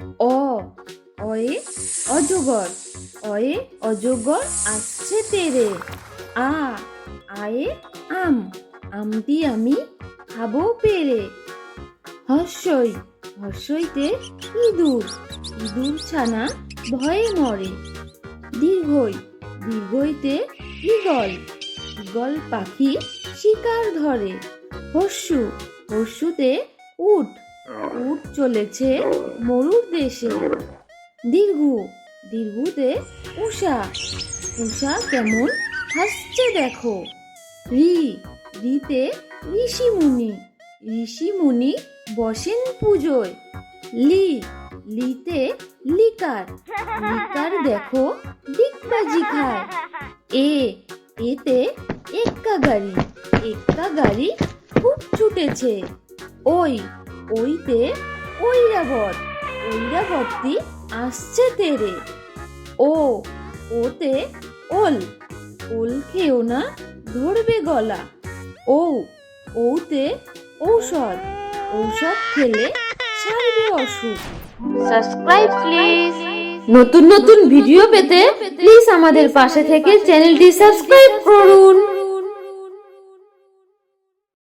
অয়ে অজগর অয়ে অজগর আসছে তেরে। আ, আয়ে আম আমটি আমি খাব পেরে। হর্ষই, হর্ষইতে ইঁদুর ইঁদুর ছানা ভয়ে মরে। দীর্ঘই, দীর্ঘইতে ঈগল ঈগল পাখি শিকার ধরে। হর্ষু, হর্ষুতে উট উট চলেছে মরুর দেশে। দীর্ঘু, দীর্ঘুতে উষা উষা কেমন হাসছে দেখো। রি, রিতে ঋষিমুনি। ঋষিমুনি বসেন পুজোয়। লি, লিতে লিকার। লিকার দেখো ডিগবাজি খায়। এ, এতে এক্কা গাড়ি। এক্কা গাড়ি খুব ছুটেছে। ওই ওইতে ঐরাবত ঐরাবতী আসছে তেরে। ও ওতে ওল ওল খেও না ধরবে গলা। ও ওতে ঔষধ ঔষধ খেলে সারবে অসুখ। সাবস্ক্রাইব প্লিজ নতুন নতুন ভিডিও পেতে প্লিজ আমাদের পাশে থেকে চ্যানেলটি সাবস্ক্রাইব করুন।